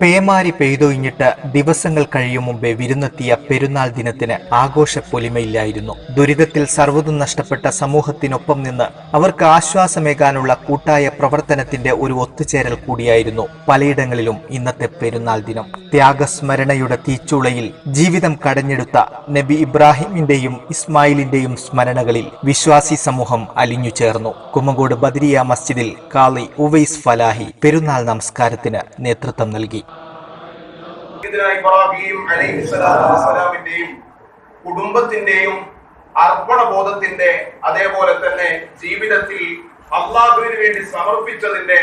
പേമാരി പെയ്തൊഴിഞ്ഞിട്ട് ദിവസങ്ങൾ കഴിയും മുമ്പേ വിരുന്നെത്തിയ പെരുന്നാൾ ദിനത്തിന് ആഘോഷ പൊലിമയില്ലായിരുന്നു ദുരിതത്തിൽ സർവതും നഷ്ടപ്പെട്ട സമൂഹത്തിനൊപ്പം നിന്ന് അവർക്ക് ആശ്വാസമേകാനുള്ള കൂട്ടായ പ്രവർത്തനത്തിന്റെ ഒരു ഒത്തുചേരൽ കൂടിയായിരുന്നു പലയിടങ്ങളിലും ഇന്നത്തെ പെരുന്നാൾ ദിനം. ത്യാഗസ്മരണയുടെ തീച്ചുളയിൽ ജീവിതം കടഞ്ഞെടുത്ത നബി ഇബ്രാഹിമിന്റെയും ഇസ്മായിലിന്റെയും സ്മരണകളിൽ വിശ്വാസി സമൂഹം അലിഞ്ഞു ചേർന്നു. കുമ്മങ്കോട് ബദരിയ മസ്ജിദിൽ കാളി ഉവൈസ് ഫലാഹി പെരുന്നാൾ നമസ്കാരത്തിന് നേതൃത്വം നൽകി. ഇബ്രാഹിം അർപ്പണ ബോധത്തിന്റെ കുടുംബത്തിന്റെയും അതേപോലെ തന്നെ ജീവിതത്തിൽ അള്ളാഹുവിന് വേണ്ടി സമർപ്പിച്ചതിന്റെ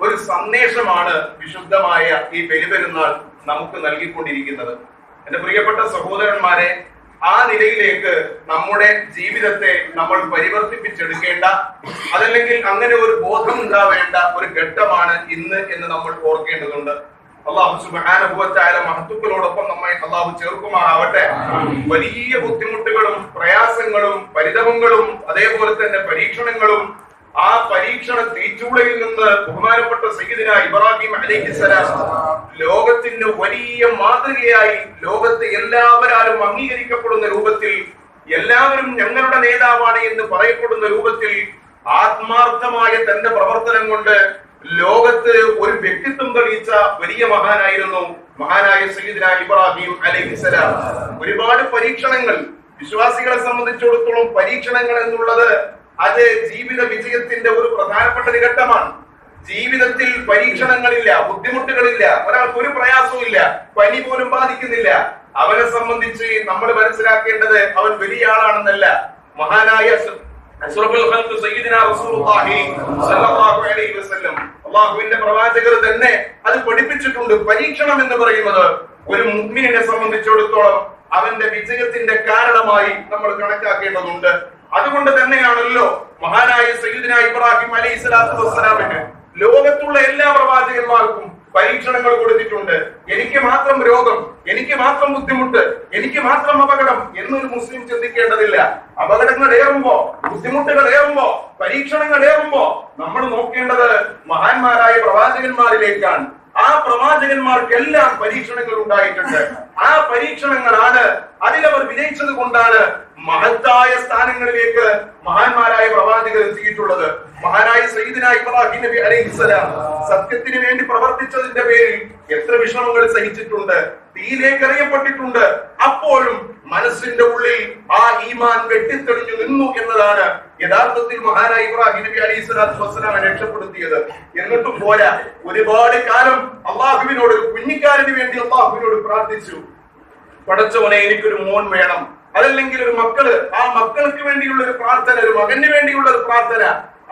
ഒരു സന്ദേശമാണ് വിശുദ്ധമായ ഈ പെരുപെരുന്നാൾ നമുക്ക് നൽകിക്കൊണ്ടിരിക്കുന്നത്. എന്റെ പ്രിയപ്പെട്ട സഹോദരന്മാരെ ആ നിലയിലേക്ക് നമ്മുടെ ജീവിതത്തെ നമ്മൾ പരിവർത്തിപ്പിച്ചെടുക്കേണ്ട അതല്ലെങ്കിൽ അങ്ങനെ ഒരു ബോധം ഉണ്ടാവേണ്ട ഒരു ഘട്ടമാണ് ഇന്ന് എന്ന് നമ്മൾ ഓർക്കേണ്ടതുണ്ട്. അള്ളാഹു സുബാനുഭവത്തായ മഹത്തുക്കളോടൊപ്പം നമ്മെ അള്ളാഹു ചേർക്കുമാറാവട്ടെ. വലിയ ബുദ്ധിമുട്ടുകളും പ്രയാസങ്ങളും പരിതവങ്ങളും അതേപോലെ തന്നെ പരീക്ഷണങ്ങളും ആ പരീക്ഷണ തീച്ചൂളയിൽ നിന്ന് ബഹുമാനപ്പെട്ട സഹിതന ഇബ്രാഹിം അലൈഹിസ്സലാം ലോകത്തിന് വലിയ മാതൃകയായി ലോകത്തെ എല്ലാവരാലും അംഗീകരിക്കപ്പെടുന്ന രൂപത്തിൽ എല്ലാവരും ഞങ്ങളുടെ നേതാവാണ് എന്ന് പറയപ്പെടുന്ന രൂപത്തിൽ ആത്മാർത്ഥമായ തന്റെ പ്രവർത്തനം കൊണ്ട് ലോകത്ത് ഒരു വ്യക്തിത്വം തെളിയിച്ച വലിയ മഹാനായിരുന്നു മഹാനായ സയ്യിദിന ഇബ്രാഹിം അലൈഹിസ്സലാം ഒരുപാട് പരീക്ഷണങ്ങൾ വിശ്വാസികളെ സംബന്ധിച്ചിടത്തോളം പരീക്ഷണങ്ങൾ എന്നുള്ളത് അത് ജീവിത വിജയത്തിന്റെ ഒരു പ്രധാനപ്പെട്ട ഘട്ടമാണ്. ജീവിതത്തിൽ പരീക്ഷണങ്ങളില്ല ബുദ്ധിമുട്ടുകളില്ല ഒരാൾക്ക് ഒരു പ്രയാസവും ഇല്ല പനി പോലും ബാധിക്കുന്നില്ല. അവനെ സംബന്ധിച്ച് നമ്മൾ മനസ്സിലാക്കേണ്ടത് അവൻ വലിയ ആളാണെന്നല്ല. മഹാനായ അള്ളാഹുവിന്റെ പ്രവാചകർ തന്നെ അത് പഠിപ്പിച്ചിട്ടുണ്ട്. പരീക്ഷണം എന്ന് പറയുന്നത് ഒരു മുഗ്മിനെ സംബന്ധിച്ചിടത്തോളം അവന്റെ വിജയത്തിന്റെ കാരണമായി നമ്മൾ കണക്കാക്കേണ്ടതുണ്ട്. അതുകൊണ്ട് തന്നെയാണല്ലോ മഹാനായ സയ്യിദിന ഇബ്രാഹിം അലൈഹി സ്വലാത്തു വസ്സലാമിന് ലോകത്തുള്ള എല്ലാ പ്രവാചകന്മാർക്കും പരീക്ഷണങ്ങൾ കൊടുത്തിട്ടുണ്ട്. എനിക്ക് മാത്രം രോഗം എനിക്ക് മാത്രം ബുദ്ധിമുട്ട് എനിക്ക് മാത്രം അപകടം എന്നൊരു മുസ്ലിം ചിന്തിക്കേണ്ടതില്ല. അപകടങ്ങൾ ഏറുമ്പോ ബുദ്ധിമുട്ടുകൾ ഏറുമ്പോ പരീക്ഷണങ്ങൾ ഏറുമ്പോ നമ്മൾ നോക്കേണ്ടത് മഹാന്മാരായ പ്രവാചകന്മാരിലേക്കാണ്. ആ പ്രവാചകന്മാർക്കെല്ലാം പരീക്ഷണങ്ങൾ ഉണ്ടായിട്ടുണ്ട്. ആ പരീക്ഷണങ്ങളാണ് അതിലവർ വിജയിച്ചത് കൊണ്ടാണ് മഹത്തായ സ്ഥാനങ്ങളിലേക്ക് മഹാന്മാരായ പ്രവാചകർ എത്തിയിട്ടുള്ളത്. മഹാനായ സയ്യിദിന ഇബ്രാഹിം നബി അലൈഹിസ്സലാം സത്യത്തിന് വേണ്ടി പ്രവർത്തിച്ചതിന്റെ പേരിൽ എത്ര വിഷമങ്ങൾ സഹിച്ചിട്ടുണ്ട് തീയിലേക്ക് എറിയപ്പെട്ടിട്ടുണ്ട്. അപ്പോഴും മനസ്സിന്റെ ഉള്ളിൽ ആ ഈമാൻ വെട്ടിത്തെളിഞ്ഞു നിന്നു എന്നതാണ് യഥാർത്ഥത്തിൽ മഹാനായ ഇബ്രാഹിം നബി അലൈഹി സ്വലാത്തു വസ്സലാമെ രക്ഷപ്പെടുത്തിയത്. എന്നിട്ടും പോരാ. ഒരുപാട് കാലം അള്ളാഹുവിനോട് കുഞ്ഞിക്കാരന് വേണ്ടി അള്ളാഹുവിനോട് പ്രാർത്ഥിച്ചു. പടച്ചവനെ എനിക്കൊരു മോൻ വേണം. അതല്ലെങ്കിൽ ഒരു മക്കൾ. ആ മക്കൾക്ക് വേണ്ടിയുള്ള ഒരു പ്രാർത്ഥന ഒരു മകന് വേണ്ടിയുള്ള ഒരു പ്രാർത്ഥന.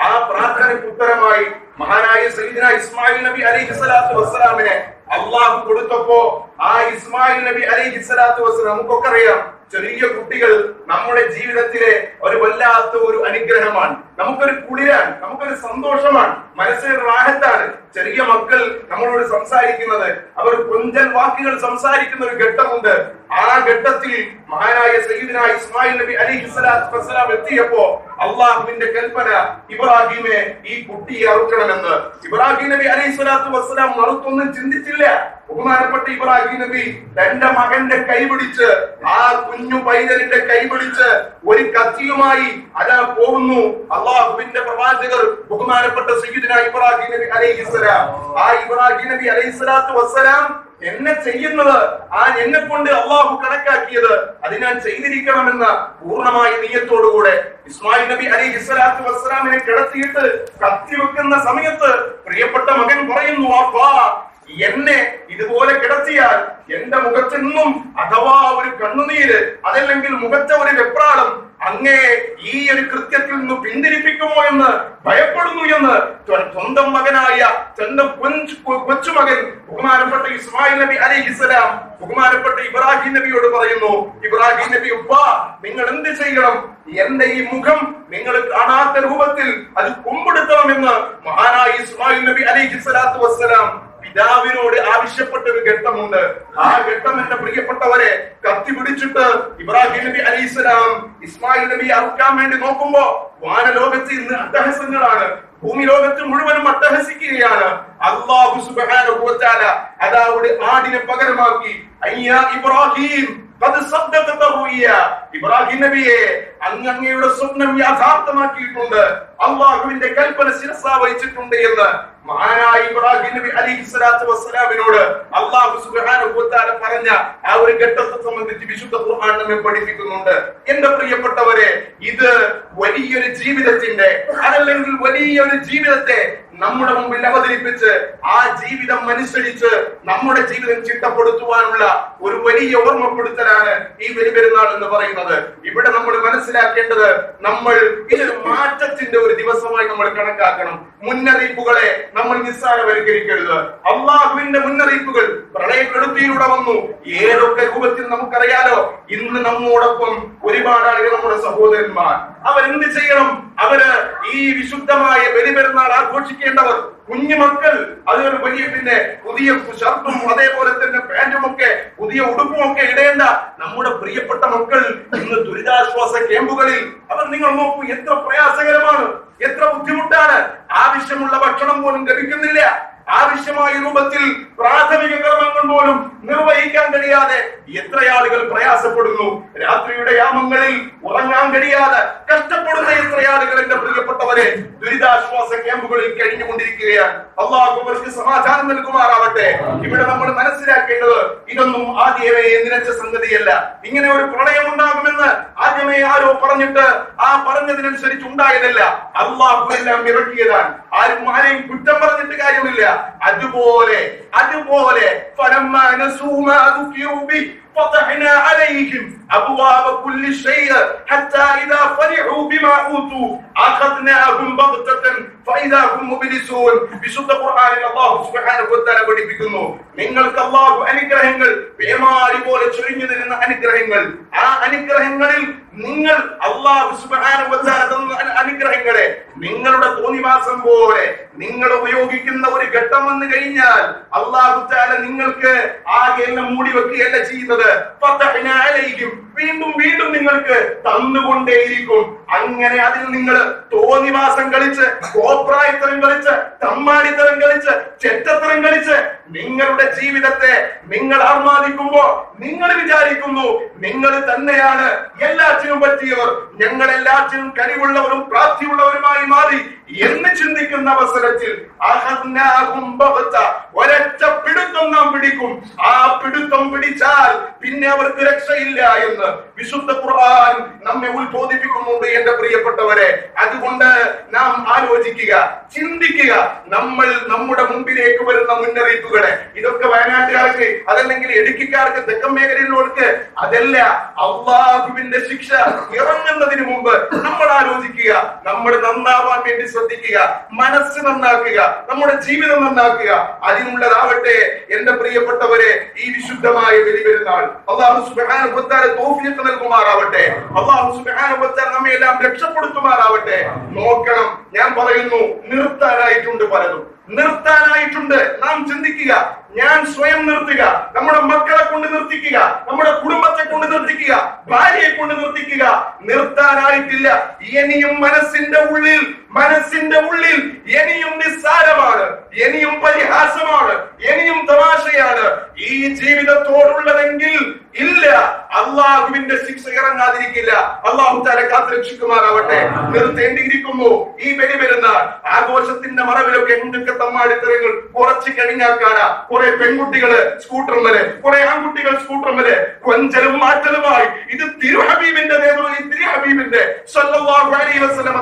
ആ പ്രാർത്ഥനയ്ക്ക് ഉത്തരമായി മഹാനായ സയ്യിദിന ഇസ്മായിൽ നബി അലൈഹി സ്വലാത്തു വസ്സലാമിനെ അള്ളാഹു കൊടുത്തപ്പോ ആ ഇസ്മായിൽ നബി അലൈഹി സ്വലാത്തു വസ്സലാം നമുക്കൊക്കെ അറിയാം. ചെറിയ കുട്ടികൾ നമ്മുടെ ജീവിതത്തിലെ ഒരു വല്ലാത്ത ഒരു അനുഗ്രഹമാണ്. നമുക്കൊരു കുളിരാൻ നമുക്കൊരു സന്തോഷമാണ്. മനസ്സിന് റാഹത്താണ്. ചെറിയ മക്കൾ നമ്മളോട് സംസാരിക്കുന്നത് അവർ കൊഞ്ചൻ വാക്കുകൾ സംസാരിക്കുന്ന ഒരു ഘട്ടമുണ്ട്. ആ ഘട്ടത്തിൽ മഹാനായ സയ്യിദിന ഇസ്മായിൽ നബി അലി വസ്സലാം എത്തിയപ്പോ അള്ളാഹുവിന്റെ കൽപ്പന ഇബ്രാഹിമെ ഈ കുട്ടിയെ അറുക്കണമെന്ന്. ഇബ്രാഹിം നബി അലൈഹി സ്വലാത്തു വസ്സലാം മറുത്തൊന്നും ചിന്തിച്ചില്ല. ബഹുമാനപ്പെട്ട ഇബ്രാഹിം നബി തന്റെ മകന്റെ കൈപിടിച്ച് ആ കുഞ്ഞു പൈതലിന്റെ കൈപിടിച്ച് ഒരു കത്തിയുമായി അതാ പോകുന്നു. അള്ളാഹുവിന്റെ പ്രവാചകർ ബഹുമാനപ്പെട്ട സയ്യിദിന ഇബ്രാഹിം നബി അലൈഹിസ്സലാം ആ ഇബ്രാഹിം നബി അലൈഹിസ്സലാത്തു വസ്സലാം എന്നെ ചെയ്യുന്നത് ആ എന്നെ കൊണ്ട് അള്ളാഹു കണക്കാക്കിയത് അത് ഞാൻ ചെയ്തിരിക്കണമെന്ന പൂർണമായ നീയത്തോടുകൂടെ ഇസ്മായിൽ നബി അലി ഇസ്ലാത്തു വസ്സലാമിനെ കിടത്തിയിട്ട് കത്തി വെക്കുന്ന സമയത്ത് പ്രിയപ്പെട്ട മകൻ പറയുന്നു എന്നെ ഇതുപോലെ കിടത്തിയാൽ എന്റെ മുഖത്തു നിന്നും അഥവാ ഒരു കണ്ണുനീര് അതല്ലെങ്കിൽ മുഖത്തെ ഒരു വെപ്രാളം അങ്ങേ ഈ ഒരു കൃത്യത്തിൽ നിന്ന് പിന്തിരിപ്പിക്കുമോ എന്ന് ഭയപ്പെടുന്നു എന്ന് സ്വ- സ്വന്തം മകനായ കൊ- കൊച്ചുമകൻ ബഹുമാനപ്പെട്ട ഇസ്മായിൽ നബി അലി ഇസ്ലാം ബഹുമാനപ്പെട്ട ഇബ്രാഹിം നബിയോട് പറയുന്നു ഇബ്രാഹിം നബി ഉപ്പ നിങ്ങൾ എന്ത് ചെയ്യണം? എന്റെ ഈ മുഖം നിങ്ങൾ കാണാത്ത രൂപത്തിൽ അത് കുമ്പെടുത്തണമെന്ന് മഹാനായ ഇസ്മായിൽ നബി അലി ഇസ്ലാത്തു വസ്സലാം പിതാവിനോട് ആവശ്യപ്പെട്ട ഒരു ഘട്ടമുണ്ട്. ആ ഘട്ടം എന്റെ പ്രിയപ്പെട്ടവരെ കത്തി പിടിച്ചിട്ട് ഇബ്രാഹിം നബി അലൈഹിസ്സലാം ഇസ്മായിൽ നബി അറുക്കാൻ വേണ്ടി നോക്കുമ്പോ വാനലോകത്ത് ഇന്ന് അട്ടഹസങ്ങളാണ്. ഭൂമി ലോകത്ത് മുഴുവനും അട്ടഹസ അട്ടഹസിക്കുകയാണ് അള്ളാഹു സുബാന അതാവിടെ ആടിനെ പകരമാക്കി അയ്യാ ഇബ്രാഹിം ഇബ്രാഹിം നബിയെ അങ്ങ് അങ്ങയുടെ സ്വപ്നം യാഥാർത്ഥ്യമാക്കിയിട്ടുണ്ട്. അള്ളാഹുവിന്റെ കൽപ്പന ശിരസ വഹിച്ചിട്ടുണ്ട് എന്ന് മഹാനായ ഇബ്രാഹിം നബി അലൈഹി സ്വലാത്തു വസ്സലാമിനോട് അള്ളാഹു വ പറഞ്ഞ ആ ഒരു ഘട്ടത്തെ സംബന്ധിച്ച് വിശുദ്ധ ഖുർആൻ നമ്മെ പഠിപ്പിക്കുന്നുണ്ട്. എന്റെ പ്രിയപ്പെട്ടവരെ ഇത് വലിയൊരു ജീവിതത്തിന്റെ അതല്ലെങ്കിൽ വലിയൊരു ജീവിതത്തെ നമ്മുടെ മുമ്പിൽ അവതരിപ്പിച്ച് ആ ജീവിതം അനുസരിച്ച് നമ്മുടെ ജീവിതം ചിട്ടപ്പെടുത്തുവാനുള്ള ഒരു വലിയ ഓർമ്മപ്പെടുത്തലാണ് ഈ ബലിപെരുന്നാൾ എന്ന് പറയുന്നത്. ഇവിടെ നമ്മൾ മനസ്സിലാക്കേണ്ടത് നമ്മൾ ഇതൊരു മാറ്റത്തിന്റെ ഒരു ദിവസമായി നമ്മൾ കണക്കാക്കണം. മുന്നറിയിപ്പുകളെ നമ്മൾ നിസ്സാരവൽക്കരിക്കരുത്. അള്ളാഹുവിന്റെ മുന്നറിയിപ്പുകൾ പ്രളയക്കെടുത്തിയിലൂടെ വന്നു. ഏതൊക്കെ രൂപത്തിൽ നമുക്കറിയാലോ? ഇന്ന് നമ്മോടൊപ്പം ഒരുപാട് ആളുകൾ നമ്മുടെ സഹോദരന്മാർ. അവരെന്ത് ചെയ്യണം? അവർ ഈ വിശുദ്ധമായ ബലിപെരുന്നാൾ ആഘോഷിക്കേണ്ടവർ കുഞ്ഞു മക്കൾ അതൊരു വലിയ പിന്നെ പുതിയ ഷർട്ടും അതേപോലെ തന്നെ പാന്റും ഒക്കെ പുതിയ ഉടുപ്പും ഒക്കെ ഇടേണ്ട നമ്മുടെ പ്രിയപ്പെട്ട മക്കൾ ഇന്ന് ദുരിതാശ്വാസ ക്യാമ്പുകളിൽ. അവർ നിങ്ങൾ നോക്കൂ എത്ര പ്രയാസകരമാണ് എത്ര ബുദ്ധിമുട്ടാണ്. ആവശ്യമുള്ള ഭക്ഷണം പോലും ലഭിക്കുന്നില്ല. ആവശ്യമായ രൂപത്തിൽ പ്രാഥമിക കർമ്മങ്ങൾ പോലും നിർവഹിക്കാൻ കഴിയാതെ എത്ര ആളുകൾ പ്രയാസപ്പെടുന്നു. രാത്രിയുടെ യാമങ്ങളിൽ ഉറങ്ങാൻ കഴിയാതെ കഷ്ടപ്പെടുന്ന എത്ര ആളുകൾ എന്റെ പ്രിയപ്പെട്ടവരെ ദുരിതാശ്വാസ ക്യാമ്പുകളിൽ കഴിഞ്ഞുകൊണ്ടിരിക്കുകയാണ്. അള്ളാഹുക്ക് സമാധാനം നൽകുമാറാവട്ടെ. ഇവിടെ നമ്മൾ മനസ്സിലാക്കേണ്ടത് ഇതൊന്നും ആദ്യമേ നിലച്ച സംഗതിയല്ല. ഇങ്ങനെ ഒരു പ്രളയം ഉണ്ടാകുമെന്ന് ആദ്യമേ ആരോ പറഞ്ഞിട്ട് ആ പറഞ്ഞതിനനുസരിച്ച് ഉണ്ടായതല്ല. അള്ളാഹു എല്ലാം ഇറക്കിയതാണ്. ആരും ആരെയും കുറ്റം പറഞ്ഞിട്ട് കാര്യമില്ല. അതുപോലെ അതുപോലെ فلما نسوا ما ذكروا به فتحنا عليهم أبواب كل شيء حتى إذا فرحوا بما أوتوا أخذناهم بغتة فإذا هم مبلسون വിശുദ്ധ ഖുർആനിൽ അല്ലാഹു സുബ്ഹാനഹു വ തആല പഠിപ്പിക്കുന്നു നിങ്ങൾക്ക് അല്ലാഹു അനുഗ്രഹങ്ങൾ പേമാരി പോലെ ചൊരിഞ്ഞു തരുന്ന അനുഗ്രഹങ്ങൾ ആ അനുഗ്രഹങ്ങളിൽ നിങ്ങൾ അല്ലാഹു സുബ്ഹാനഹു വ തആല തന്ന അനു- അനുഗ്രഹങ്ങളെ നിങ്ങളുടെ തോന്നിവാസം പോലെ നിങ്ങൾ ഉപയോഗിക്കുന്ന ഒരു ഘട്ടം വന്നു കഴിഞ്ഞാൽ അള്ളാഹു താല നിങ്ങൾക്ക് ആകെ എല്ലാം മൂടി വെക്കുകയല്ല ചെയ്യുന്നത് അലൈഹിം. വീണ്ടും വീണ്ടും നിങ്ങൾക്ക് തന്നുകൊണ്ടേയിരിക്കും അങ്ങനെ അതിൽ നിങ്ങൾ തോന്നിവാസം കളിച്ച് കോപ്രായത്തരം കളിച്ച് തമ്മാടിത്തരം കളിച്ച് ചെറ്റത്തരം കളിച്ച് നിങ്ങളുടെ ജീവിതത്തെ നിങ്ങൾ ആർമാദിക്കുമ്പോ നിങ്ങൾ വിചാരിക്കുന്നു നിങ്ങൾ തന്നെയാണ് എല്ലാറ്റിനും പറ്റിയവർ ഞങ്ങൾ എല്ലാറ്റിനും കഴിവുള്ളവരും പ്രാപ്തിയുള്ളവരുമായി മാറി എന്ന് ചിന്തിക്കുന്ന അവസരത്തിൽ ഒരച്ച പിടുത്തം നാം പിടിക്കും. ആ പിടുത്തം പിടിച്ചാൽ പിന്നെ അവർക്ക് രക്ഷയില്ല എന്ന് വിശുദ്ധ ഖുർആൻ നമ്മെ ഉത്ബോധിപ്പിക്കുന്നുണ്ട് എന്റെ പ്രിയപ്പെട്ടവരെ. അതുകൊണ്ട് നാം ആലോചിക്കുക ചിന്തിക്കുക. നമ്മൾ നമ്മുടെ മുമ്പിലേക്ക് വരുന്ന മുന്നറിയിപ്പുകളെ. ഇതൊക്കെ വയനാട്ടുകാർക്ക് അതല്ലെങ്കിൽ ഇടുക്കിക്കാർക്ക് തെക്കൻ മേഖലയിലുള്ളവർക്ക് അതല്ല. അള്ളാഹുവിന്റെ ശിക്ഷ ഇറങ്ങുന്നതിന് മുമ്പ് നമ്മൾ ആലോചിക്കുക. നമ്മൾ നന്നാവാൻ വേണ്ടി ശ്രദ്ധിക്കുക. മനസ്സ് നന്നാക്കുക. നമ്മുടെ ജീവിതം നന്നാക്കുക. അതിനുള്ളതാവട്ടെ എന്റെ പ്രിയപ്പെട്ടവരെ ഈ വിശുദ്ധമായ വെളിവരുന്നാൾ അള്ളാഹു തആല തൗഫീഖ് നൽകുമാറാവട്ടെ. അള്ളാഹു നമ്മെ എല്ലാം രക്ഷപ്പെടുത്തുമാറാവട്ടെ. നോക്കണം. ഞാൻ പറയുന്നു നിർത്താനായിട്ടുണ്ട് പലതും. നിർത്താനായിട്ടുണ്ട്. നാം ചിന്തിക്കുക ഞാൻ സ്വയം നിർത്തുക. നമ്മുടെ മക്കളെ കൊണ്ട് നിർത്തിക്കുക. നമ്മുടെ കുടുംബത്തെ കൊണ്ട് നിർത്തിക്കുക. ഭാര്യയെ കൊണ്ട് നിർത്തിക്കുക. നിർത്താനായിട്ടില്ല. ഇനിയും മനസ്സിന്റെ ഉള്ളിൽ മനസ്സിന്റെ ഉള്ളിൽ ഇനിയും നിസ്സാരമാണ്. ഇനിയും പരിഹാസമാണ്. ഇനിയും തമാശയാണ്. ഈ ജീവിതത്തോടുള്ളതെങ്കിൽ ഇല്ല. അള്ളാഹുവിന്റെ ശിക്ഷ ഇറങ്ങാതിരിക്കില്ല. അള്ളാഹു താല കാത്തുരക്ഷിക്കുമാറാവട്ടെ. നിർത്തേണ്ടിയിരിക്കുന്നു. ഈ ബലി വരുന്ന ആഘോഷത്തിന്റെ മറവിലൊക്കെ എന്തൊക്കെ തമ്മാടിത്തരങ്ങൾ കുറച്ച് കഴിഞ്ഞാൽ കാണാം. കുറെ പെൺകുട്ടികൾ സ്കൂട്ടർമൽ കുറെ ആൺകുട്ടികൾ സ്കൂട്ടർമൽ കൊഞ്ചലും മാറ്റലുമായി. ഇത് തിരുഹബീബിന്റെ നേതൃത്വം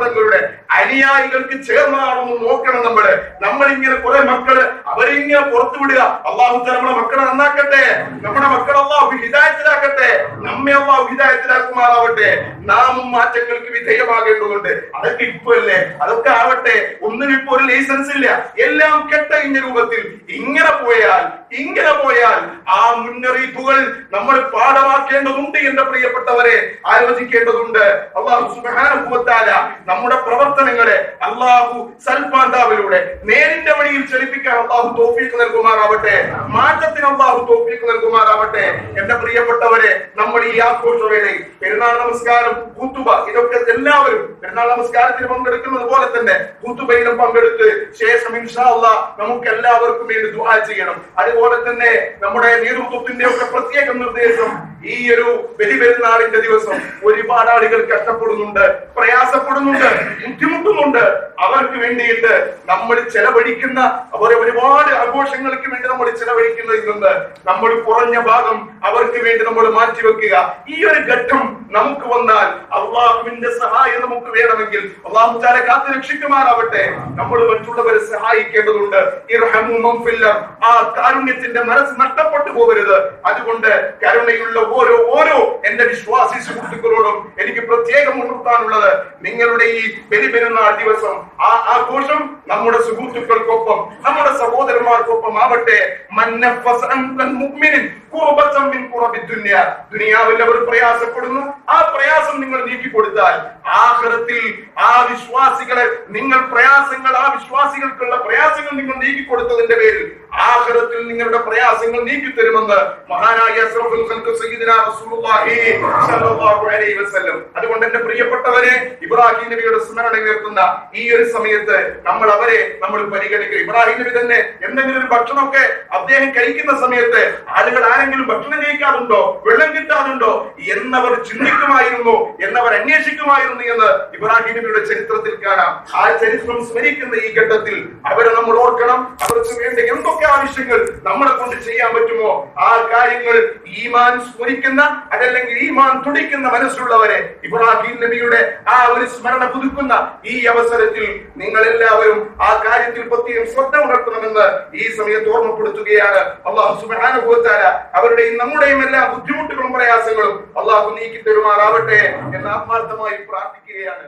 തങ്ങളുടെ അനുയായികൾക്ക് ചേർന്നതാണെന്ന് നോക്കണം നമ്മൾ. നമ്മൾ ഇങ്ങനെ കുറെ മക്കൾ അവരിങ്ങനെ പുറത്തു വിടുക. അള്ളാഹു നമ്മുടെ മക്കളെ നന്നാക്കട്ടെ. നമ്മുടെ മക്കൾ അള്ളാഹു ഹിതായത്തിലാക്കട്ടെ നമ്മെ അള്ളാഹു ഹിതായത്തിലാക്കുമാറാവട്ടെ നാമും മാറ്റങ്ങൾക്ക് വിധേയമാകേണ്ടതുണ്ട്. അതൊക്കെ ഇപ്പൊ അല്ലേ? അതൊക്കെ ആവട്ടെ. ഒന്നിനും ഇപ്പൊ ഒരു ലൈസൻസ് ഇല്ല. എല്ലാം കെട്ടഴിഞ്ഞ രൂപത്തിൽ ഇങ്ങനെ പോയാൽ ഇങ്ങനെ പോയാൽ ആ മുന്നറിയിപ്പുകൾ നമ്മൾ പാഠമാക്കേണ്ടതുണ്ട് എന്റെ പ്രിയപ്പെട്ടവരെ ആലോചിക്കേണ്ടതുണ്ട്. അള്ളാഹു നമ്മുടെ പ്രവർത്തനങ്ങളെ അള്ളാഹു സൽപാന്താവിലൂടെ നേരിന്റെ വഴിയിൽ ചലിപ്പിക്കാൻ അള്ളാഹു തോഫീക്ക് നൽകുമാറാവട്ടെ. മാറ്റത്തിന് അള്ളാഹു തോഫീക്ക് നൽകുമാറാവട്ടെ. എന്റെ പ്രിയപ്പെട്ടവരെ നമ്മൾ ഈ ആഘോഷവേളയിൽ പെരുന്നാൾ നമസ്കാരം കൂത്തുബ ഇതൊക്കെ എല്ലാവരും പെരുന്നാൾ നമസ്കാരത്തിന് പങ്കെടുക്കുന്നത് പോലെ തന്നെ കൂത്തുബയിലും പങ്കെടുത്ത് ശേഷം ഇൻഷാ അള്ളാഹ് നമുക്ക് എല്ലാവർക്കും വേണ്ടി ദുആ ചെയ്യണം. അതുപോലെ തന്നെ നമ്മുടെ നേതൃത്വത്തിന്റെ ഒക്കെ പ്രത്യേക നിർദ്ദേശം ഈ ഒരു ബലിപെരുന്നാളിന്റെ ദിവസം ഒരുപാട് ആളുകൾ കഷ്ടപ്പെടുന്നുണ്ട് പ്രയാസപ്പെടുന്നുണ്ട് ബുദ്ധിമുട്ടുന്നുണ്ട്. അവർക്ക് വേണ്ടിയിട്ട് നമ്മൾ ചെലവഴിക്കുന്ന അവർ ഒരുപാട് ആഘോഷങ്ങൾക്ക് വേണ്ടി നമ്മൾ ചെലവഴിക്കുന്നതിൽ നിന്ന് നമ്മൾ കുറഞ്ഞ ഭാഗം അവർക്ക് വേണ്ടി നമ്മൾ മാറ്റിവെക്കുക ഈ ഒരു ഘട്ടം നമുക്ക് വന്നാൽ അള്ളാഹുവിന്റെ സഹായം നമുക്ക് വേണമെങ്കിൽ അള്ളാഹു താരെ കാത്തു രക്ഷിക്കുമാറാവട്ടെ. നമ്മൾ മറ്റുള്ളവരെ സഹായിക്കേണ്ടതുണ്ട്. ആ കാരുണ്യത്തിന്റെ മനസ്സ് നഷ്ടപ്പെട്ടു പോകരുത്. അതുകൊണ്ട് കരുണയുള്ള ഓരോ ഓരോ എന്റെ വിശ്വാസി സുഹൃത്തുക്കളോടും എനിക്ക് പ്രത്യേകം ഉണർത്താനുള്ളത് നിങ്ങളുടെ ഈ ബലിപെരുന്നാൾ ദിവസം ആ ആഘോഷം നമ്മുടെ സുഹൃത്തുക്കൾക്കൊപ്പം നമ്മുടെ സഹോദരന്മാർക്കൊപ്പം ആവട്ടെ. ദുനിയാവിൽ അവർ പ്രയാസപ്പെടുന്നു. ആ പ്രയാസം നിങ്ങൾ നീക്കി കൊടുത്താൽ ആഖിറത്തിൽ ആ വിശ്വാസികളെ നിങ്ങൾ പ്രയാസങ്ങൾ ആ വിശ്വാസികൾക്കുള്ള പ്രയാസങ്ങൾ നിങ്ങൾ നീക്കി കൊടുത്തതിന്റെ പേരിൽ ആഖിറത്തിൽ നിങ്ങളുടെ പ്രയാസങ്ങൾ നീക്കി തരുമെന്ന് മഹാനായ അസ്റഫുൽ ഖൽഖ് സയ്യിദുനാ റസൂലുള്ളാഹി സ്വല്ലല്ലാഹു അലൈഹി വസല്ലം. അതുകൊണ്ട് എന്റെ പ്രിയപ്പെട്ടവരെ ഇബ്രാഹിം നബിയുടെ സ്മരണ ഉയർത്തുന്ന ഈ ഒരു സമയത്ത് നമ്മൾ അവരെ നമ്മൾ പരിഗണിക്കുക ഇബ്രാഹിം നബി തന്നെ എന്തെങ്കിലും ഒരു ഭക്ഷണമൊക്കെ അദ്ദേഹം കഴിക്കുന്ന സമയത്ത് ആളുകൾ ആരെങ്കിലും ഭക്ഷണം കഴിക്കാറുണ്ടോ? വെള്ളം കിട്ടാറുണ്ടോ? എന്നവർ ചിന്തിക്കുമായിരുന്നു എന്നവർ അന്വേഷിക്കുമായിരുന്നു എന്ന് ഇബ്രാഹിം നബിയുടെ ചരിത്രത്തിൽ കാണാം. ആ ചരിത്രം സ്മരിക്കുന്ന ഈ ഘട്ടത്തിൽ അവരെ നമ്മൾ ഓർക്കണം. അവർക്ക് വേണ്ട എന്തൊക്കെ ആവശ്യങ്ങൾ നമ്മളെ കൊണ്ട് ചെയ്യാൻ പറ്റുമോ? ആ കാര്യങ്ങൾ ഈമാൻ സ്മരിക്കുന്ന അതല്ലെങ്കിൽ ഈമാൻ തുടിക്കുന്ന മനസ്സുള്ളവരെ ഇബ്രാഹിം നബിയുടെ ആ ഒരു സ്മരണ പുതുക്കുന്ന ഈ അവസരത്തിൽ നിങ്ങൾ എല്ലാവരും ആ കാര്യത്തിൽ പ്രത്യേകം ശ്രദ്ധ ഉണർത്തണമെന്ന് ഈ സമയത്ത് ഓർമ്മപ്പെടുത്തുകയാണ്. അള്ളാഹു തആല അവരുടെയും നമ്മുടെയും എല്ലാ ബുദ്ധിമുട്ടുകളും പ്രയാസങ്ങളും അള്ളാഹു നീക്കി തരുമാറാവട്ടെ എന്ന് ആത്മാർത്ഥമായി പ്രാർത്ഥിക്കുകയാണ്.